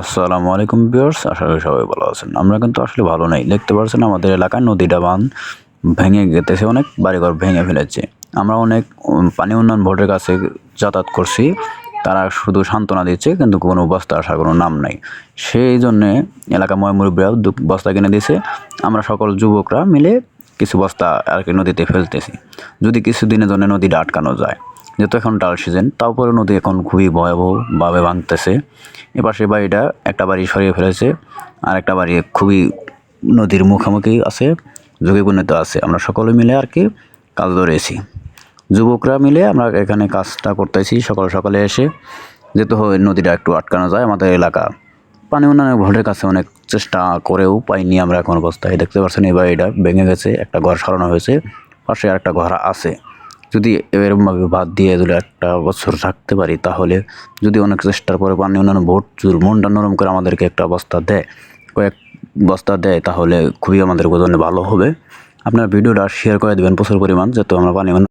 আসসালামু আলাইকুম বিয়ার্স আশা করি সবাই ভালো আছেন। আমরা কিন্তু আসলে ভালো নেই। দেখতে পাচ্ছেন আমাদের এলাকায় নদীটা বাঁধ ভেঙে গেতেছে, অনেক বাড়িঘর ভেঙে ফেলেছে। আমরা অনেক পানি উন্নয়ন বোর্ডের কাছে যাতায়াত করছি। তারা শুধু সান্ত্বনা দিচ্ছে, কিন্তু কোনো বস্তা আসার কোনো নাম নাই। সেই জন্যে এলাকা ময়মুরব্বীরাও দু বস্তা কিনে দিয়েছে। আমরা সকল যুবকরা মিলে কিছু বস্তা আর কি নদীতে ফেলতেছি। যদি কিছু দিনের জন্য নদীটা আটকানো যায়। যেহেতু এখন ডাল সিজন তারপরে নদী এখন খুবই ভয়াবহভাবে ভাঙতেছে। এপাশে বাড়িটা একটা বাড়ি সরিয়ে ফেলেছে, আর একটা বাড়ি খুবই নদীর মুখোমুখি আছে ঝুঁকিপূর্ণিত আছে। আমরা সকলে মিলে আর কি কাজ ধরেছি। যুবকরা মিলে আমরা এখানে কাজটা করতেছি, সকাল সকালে এসে। যেহেতু নদীটা একটু আটকানো যায়, আমাদের এলাকা পানি উন্নয়ন বোর্ডের কাছে অনেক চেষ্টা করেও পাইনি আমরা এখন অবস্থায়। দেখতে পাচ্ছেন এই বাড়িটা ভেঙে গেছে, একটা ঘর সরানো হয়েছে, পাশে আরেকটা ঘর আছে। যদি এরকমভাবে বাদ দিয়ে যদি একটা বছর রাখতে পারি, তাহলে যদি অনেক চেষ্টার পরে পানি উন্নয়ন বোর্ড যদি মনটা নরম করে আমাদেরকে একটা বস্তা দেয়, কয়েক বস্তা দেয়, তাহলে খুবই আমাদের জন্য ভালো হবে। আপনার ভিডিওটা শেয়ার করে দেবেন প্রচুর পরিমাণ, যাতে আমরা পানি